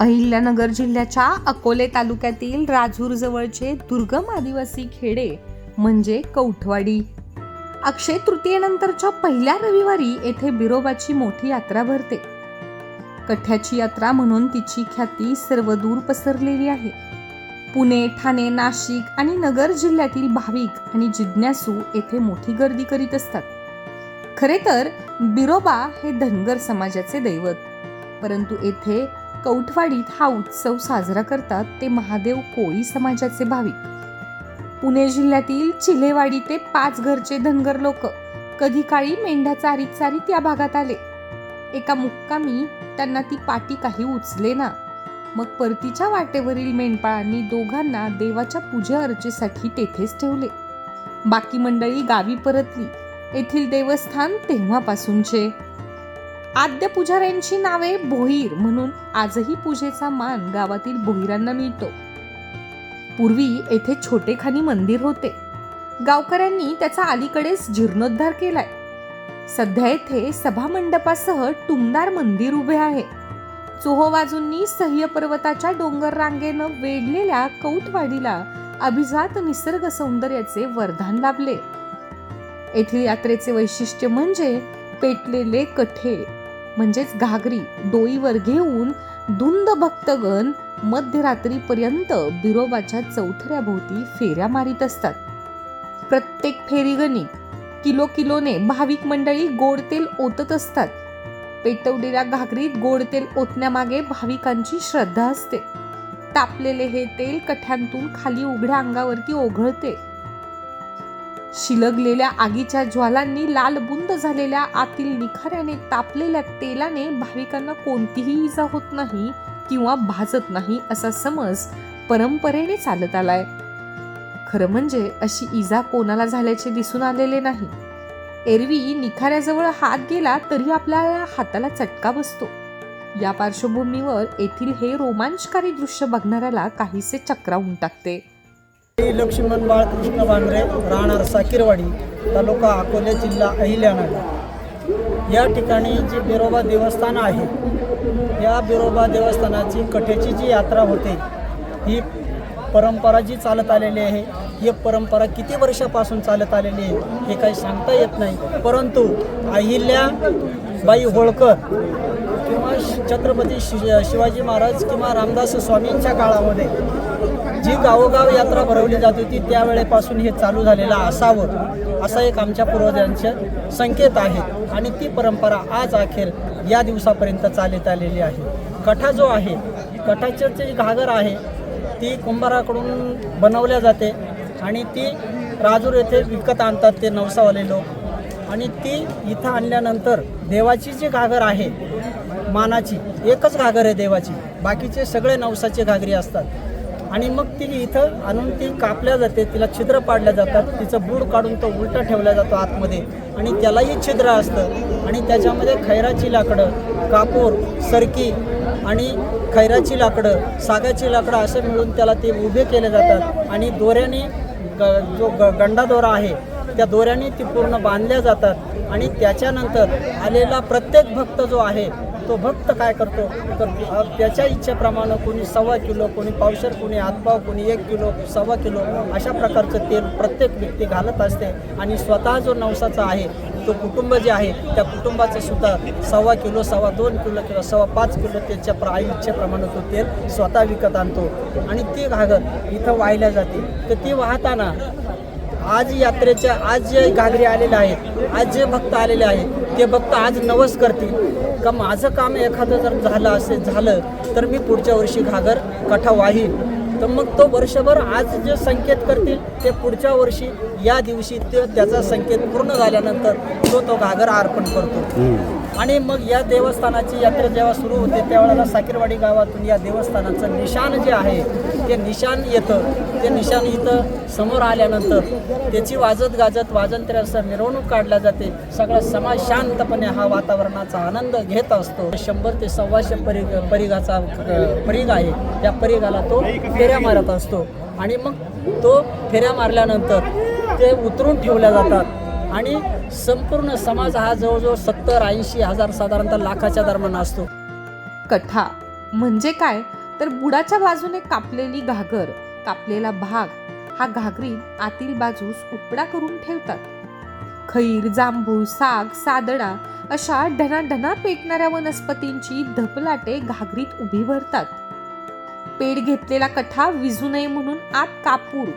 अहिल्यानगर जिल्ह्याच्या अकोले तालुक्यातील राजूर जवळचे दुर्गम आदिवासी खेडे म्हणजे कौठवाडी. अक्षय तृतीयेनंतरच्या पहिल्या रविवारी येथे बिरोबाची मोठी यात्रा भरते. कठ्याची यात्रा म्हणून तिची ख्याती सर्वदूर पसरलेली आहे. पुणे ठाणे नाशिक आणि नगर जिल्ह्यातील भाविक आणि जिज्ञासू येथे मोठी गर्दी करीत असतात. खरे तर बिरोबा हे धनगर समाजाचे दैवत परंतु येथे कौठवाडीत हा उत्सव साजरा करतात ते महादेव कोळी समाजाचे भाविक. पुणे जिल्ह्यातील चिलेवाडी ते पाच घरचे धनगर लोक कधी काळी मेंढ्या चारीत चारीत या भागात आले. एका मुक्कामी त्यांना ती पाटी काही उचले ना. मग परतीच्या वाटेवरील मेंढपाळांनी दोघांना देवाच्या पूजा अर्चेसाठी तेथेच ठेवले. बाकी मंडळी गावी परतली. येथील देवस्थान तेव्हापासूनचे. आद्य पुजाऱ्यांची नावे भोईर म्हणून आजही पूजेचा मान गावातील भोईरांना मिळतो. पूर्वी येथे छोटेखानी मंदिर होते. गावकऱ्यांनी त्याचा अलीकडेच जीर्णोद्धार केलाय. सध्या येथे सभामंडपासह टुमदार मंदिर उभे आहे. चोहोबाजूंनी सह्य पर्वताच्या डोंगर रांगेनं वेढलेल्या कौटवाडीला अभिजात निसर्ग सौंदर्याचे वरदान लाभले. येथील यात्रेचे वैशिष्ट्य म्हणजे पेटलेले कठे. म्हणजेच घागरी डोईवर घेऊन धुंद भक्तगण मध्यरात्रीपर्यंत बिरोबाच्या चौथऱ्याभोवती फेऱ्या मारित असतात. प्रत्येक फेरीगणिक किलो किलोने भाविक मंडळी गोड तेल ओतत असतात. पेटवलेल्या घागरीत गोड तेल ओतण्यामागे भाविकांची श्रद्धा असते. तापलेले हे तेल कठ्यांतून खाली उघड्या अंगावरती ओघळते. शिलगलेल्या आगीच्या ज्वालांनी लाल बुंद झालेल्या आतील निखाऱ्याने तापलेल्या तेलाने भाविकांना कोणतीही इजा होत नाही किंवा भाजत नाही असा समज परंपरेने चालत आलाय. खरं म्हणजे अशी इजा कोणाला झाल्याचे दिसून आलेले नाही. एरवी निखाऱ्याजवळ हात गेला तरी आपल्या हाताला चटका बसतो. या पार्श्वभूमीवर येथील हे रोमांचकारी दृश्य बघणाऱ्याला काहीसे चक्रावून टाकते. मी लक्ष्मण बाळकृष्ण भांडरे राहणार साकीरवाडी तालुका अकोले जिल्हा अहिल्यानगर. या ठिकाणी जी बिरोबा देवस्थान आहे या बिरोबा देवस्थानाची कठेची जी यात्रा होते ही परंपरा जी चालत आलेली आहे ही परंपरा किती वर्षापासून चालत आलेली आहे हे काही सांगता येत नाही. परंतु अहिल्याबाई होळकर किंवा छत्रपती शि शिवाजी महाराज किंवा रामदास स्वामींच्या काळामध्ये जी गावोगाव यात्रा भरवली जात होती त्यावेळेपासून हे चालू झालेलं असावं असा एक आमच्या पूर्वजांचे संकेत आहे. आणि ती परंपरा आज अखेर या दिवसापर्यंत चालत आलेली आहे. कठा जो आहे कठाचं जे घागर आहे ती कुंभाराकडून बनवल्या जाते आणि ती राजूर येथे विकत आणतात ते नवसावाले लोक. आणि ती इथं आणल्यानंतर देवाची जी घागर आहे मानाची एकच घागर आहे देवाची. बाकीचे सगळे नवसाचे घागरी असतात. आणि मग ती इथं आणून ती कापल्या जाते तिला छिद्र पाडल्या जातात तिचं बूड काढून तो उलटा ठेवला जातो आतमध्ये. आणि त्यालाही छिद्र असतं. आणि त्याच्यामध्ये खैराची लाकडं कापूर सरकी आणि खैराची लाकडं सागाची लाकडं असे मिळून त्याला ते उभे केले जातात. आणि दोऱ्याने ग जो ग गंडा दोरा आहे त्या दोऱ्याने ती पूर्ण बांधल्या जातात. आणि त्याच्यानंतर आलेला प्रत्येक भक्त जो आहे तो भक्त काय करतो? तर त्याच्या इच्छेप्रमाणे कोणी सव्वा किलो कोणी पावशर कोणी हातपाव कोणी एक किलो सव्वा किलो अशा प्रकारचं तेल प्रत्येक व्यक्ती घालत असते. आणि स्वतः जो नवसाचा आहे तो कुटुंब जे आहे त्या कुटुंबाचं सुद्धा सव्वा किलो सव्वा दोन किलो किंवा सव्वा पाच किलो त्याच्या प्र आई इच्छेप्रमाणे तो तेल स्वतः विकत आणतो. आणि ती घागर इथं वाहिल्या जाते. तर ती वाहताना आज यात्रेच्या आज जे घागरे आलेले आहेत आज जे भक्त आलेले आहेत ते फक्त आज नवस करतील. का माझं काम एखादं जर झालं असेल झालं तर मी पुढच्या वर्षी घागर कठा वाहीन. तर मग तो वर्षभर आज जे संकेत करतील ते पुढच्या वर्षी या दिवशी ते त्याचा संकेत पूर्ण झाल्यानंतर तो तो घागर अर्पण करतो. आणि मग या देवस्थानाची यात्रा जेव्हा सुरू होते त्यावेळेला साकीरवाडी गावातून या देवस्थानाचं निशाण जे आहे ते निशाण येतं. ते निशाण इथं समोर आल्यानंतर त्याची वाजत गाजत वाजंत्र्यासह मिरवणूक काढल्या जाते. सगळा समाज शांतपणे हा वातावरणाचा आनंद घेत असतो. शंभर ते सव्वाशे परिग परिघाचा अ, परिघ आहे. त्या परिघाला तो फेऱ्या मारत असतो. आणि मग तो फेऱ्या मारल्यानंतर ते उतरून ठेवल्या जातात. आणि संपूर्ण समाज हा जवळजवळ सत्तर ऐंशी हजार साधारणतः लाखाच्या दरम्यान असतो. कथा म्हणजे काय? तर बुडाच्या बाजूने कापलेली घागर कापलेला भाग हा घागरी आतील बाजूस उपडा करून ठेवतात. खैर जांभूळ साग सादडा अशा ढनाढना पेटणाऱ्या वनस्पतींची धपलाटे घागरीत उभी भरतात. पेड घेतलेला कठा विजू नये म्हणून आत कापूर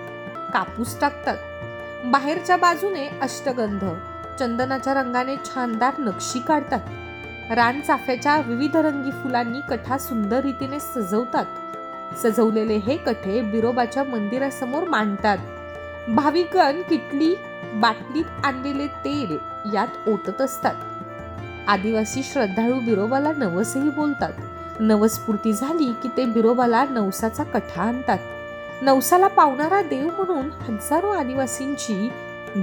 कापूस टाकतात. बाहेरच्या बाजूने अष्टगंध. चंदनाच्या रंगाने छानदार नक्षी काढतात. रान चाफ्याच्या विविध रंगी फुलांनी कठा सुंदर रीतीने सजवतात. सजवलेले हे कठे बिरोबाच्या मंदिरासमोर मांडतात. भाविकन किटली बाटलीत आणलेले तेल यात ओतत असतात. आदिवासी श्रद्धाळू बिरोबाला नवसही बोलतात. नवस्फूर्ती झाली की ते बिरोबाला नवसाचा कठा आणतात. नवसाला पावणारा देव म्हणून हजारो आदिवासींची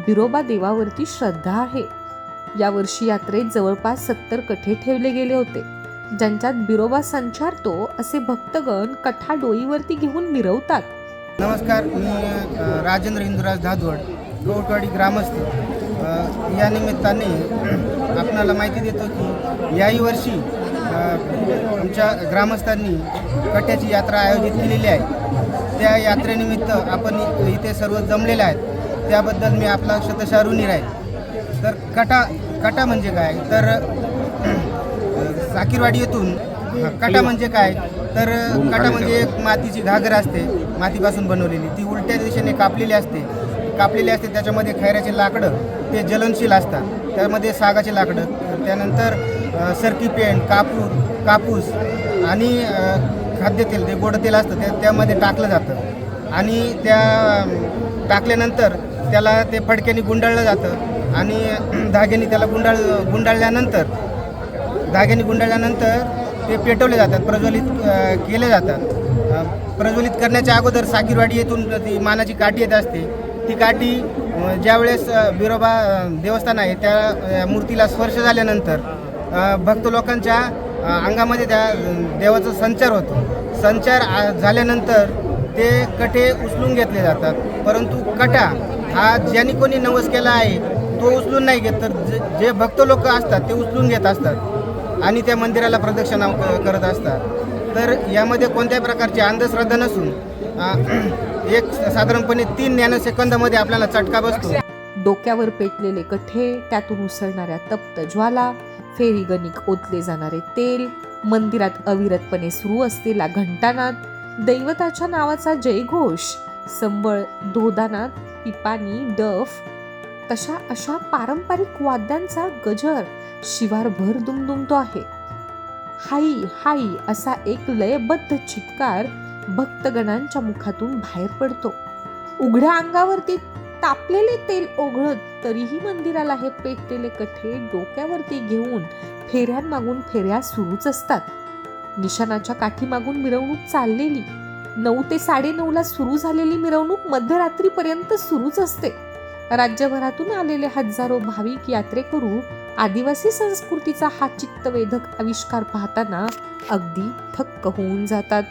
बिरोबा देवावरती श्रद्धा आहे. यावर्षी यात्रेत जवळपास सत्तर कठे ठेवले गेले होते. ज्यांच्यात बिरोबा संचारतो असे भक्तगण कठा डोईवरती घेऊन मिरवतात. नमस्कार मी राजेंद्र इंदुराज धादवड गौटवाडी ग्रामस्थ. या निमित्ताने आपणाला माहिती देतो की याही वर्षी आमच्या ग्रामस्थांनी कट्याची यात्रा आयोजित केलेली आहे. त्या यात्रेनिमित्त आपण इ- इथे सर्व जमलेले आहेत. त्याबद्दल मी आपला शतशः राहील. तर कटा कटा म्हणजे काय? तर साकीरवाडी येथून कटा म्हणजे काय? तर कटा म्हणजे एक मातीची घागर असते. मातीपासून बनवलेली. ती उलट्या दिशेने कापलेली असते. कापलेली असते त्याच्यामध्ये खैऱ्याचे लाकडं ते ज्वलनशील असतात. त्यामध्ये सागाचे लाकडं. त्यानंतर सरकी पेंट कापूर कापूस आणि खाद्यतेल ते गोड तेल असतं ते त्यामध्ये टाकलं जातं. आणि त्या टाकल्यानंतर त्याला ते फडक्याने गुंडाळलं जातं आणि धाग्याने त्याला गुंडाळ गुंडाळल्यानंतर धाग्याने गुंडाळल्यानंतर ते पेटवले जातात प्रज्वलित केले जातात. प्रज्वलित करण्याच्या अगोदर साकीरवाडी येथून ती मानाची काठी येत असते. ती काठी ज्यावेळेस विरोबा बिरोबा देवस्थान आहे त्या मूर्तीला स्पर्श झाल्यानंतर भक्त लोकांच्या अंगामध्ये त्या देवाचा संचार होतो. संचार झाल्यानंतर ते कटे उचलून घेतले जातात. परंतु कटा हा ज्यांनी कोणी नवस केला आहे तो उचलून नाही घेत. तर जे- भक्त लोक असतात ते उचलून घेत असतात. आणि त्या मंदिराला प्रदक्षिणा करत असतात. तर यामध्ये कोणत्याही प्रकारची अंधश्रद्धा नसून एक साधारणपणे तीन नॅनोसेकंदामध्ये आपल्याला चटका बसतो. डोक्यावर पेटलेले कठे त्यातून उसळणाऱ्या तप्त ज्वाला फेरीगणिक ओतले जाणारे तेल मंदिरात अविरतपणे सुरू असलेला घंटानाद दैवताच्या नावाचा जयघोष संबळ धोदानाद पिपाणी डफ तशा अशा पारंपरिक वाद्यांचा गजर शिवारभर दुमदुमतो आहे. हाई हाई असा एक लयबद्ध चित्कार भक्तगणांच्या मुखातून बाहेर पडतो. उघड्या अंगावरती तापलेले तेल ओघळत तरीही मंदिराला हे पेटलेले कठे डोक्यावरती घेऊन फेऱ्यांमागून फेऱ्या सुरूच असतात. निशाणाच्या काठीमागून मिरवणूक चाललेली. नऊ ते साडेनऊला सुरू झालेली मिरवणूक मध्यरात्रीपर्यंत सुरूच असते. राज्यभरातून आलेले हजारो भाविक यात्रेकरू आदिवासी संस्कृतीचा हा चित्तवेधक आविष्कार पाहताना अगदी थक्क होऊन जातात.